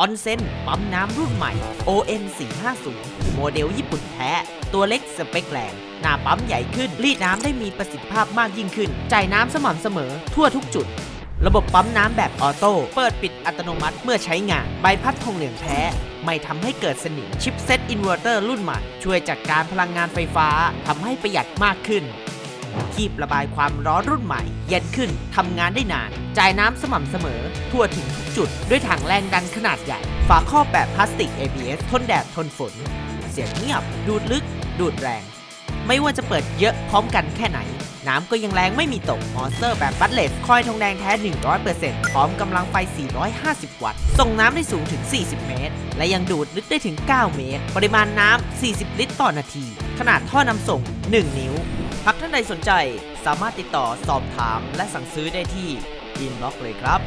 ออนเซ็นปั๊มน้ำรุ่นใหม่ ON 450โมเดลญี่ปุ่นแท้ ตัวเล็กสเปคแรงหน้าปั๊มใหญ่ขึ้น รีดน้ำได้มีประสิทธิภาพมากยิ่งขึ้น จ่ายน้ำสม่ำเสมอ ทั่วทุกจุด ระบบปั๊มน้ำแบบออโต้ เปิดปิดอัตโนมัติเมื่อใช้งาน ใบพัดทองเหลืองแท้ ไม่ทำให้เกิดสนิม ชิปเซตอินเวอร์เตอร์รุ่นใหม่ ช่วยจัดการพลังงานไฟฟ้า ทำให้ประหยัดมากขึ้น คีบระบายความร้อนรุ่นใหม่ เย็นขึ้นทำงานได้นาน จ่ายน้ำสม่ำเสมอ ทั่วถึงทุกจุด ด้วยถังแรงดันขนาดใหญ่ ฝาครอบแบบพลาสติก ABS ทนแดดทนฝน เสียงเงียบ ดูดลึก ดูดแรง ไม่ว่าจะเปิดเยอะพร้อมกันแค่ไหน น้ำก็ยังแรงไม่มีตกมอเตอร์แบบบัตเลสคอยทองแดงแท้ 100%พร้อมกำลังไฟ 450 วัตต์ ส่งน้ำได้สูงถึง 40 เมตร และยังดูดลึกได้ถึง 9 เมตร ปริมาณน้ำ40 ลิตรต่อนาที ขนาดท่อนำส่ง 1 นิ้ว หากท่านใดสนใจสามารถติดต่อสอบถามและสั่งซื้อได้ที่อินบ็อกเลยครับ